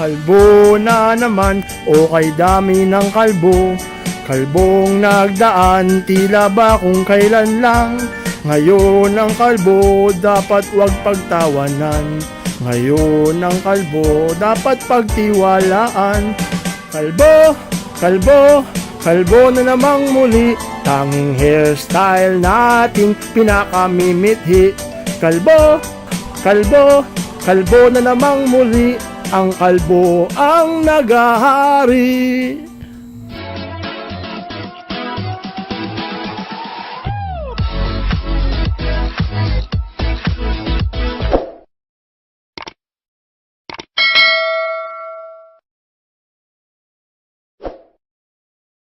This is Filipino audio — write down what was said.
Kalbo na naman o kay dami ng kalbo. Kalbong nagdaan tila ba kung kailan lang? Ngayon ang kalbo dapat wag pagtawanan. Ngayon ang kalbo dapat pagtiwalaan. Kalbo, kalbo, kalbo na namang muli. Tanging hairstyle nating pinakamimithi. Kalbo, kalbo, kalbo na namang muli Ang kalbo ang nagahari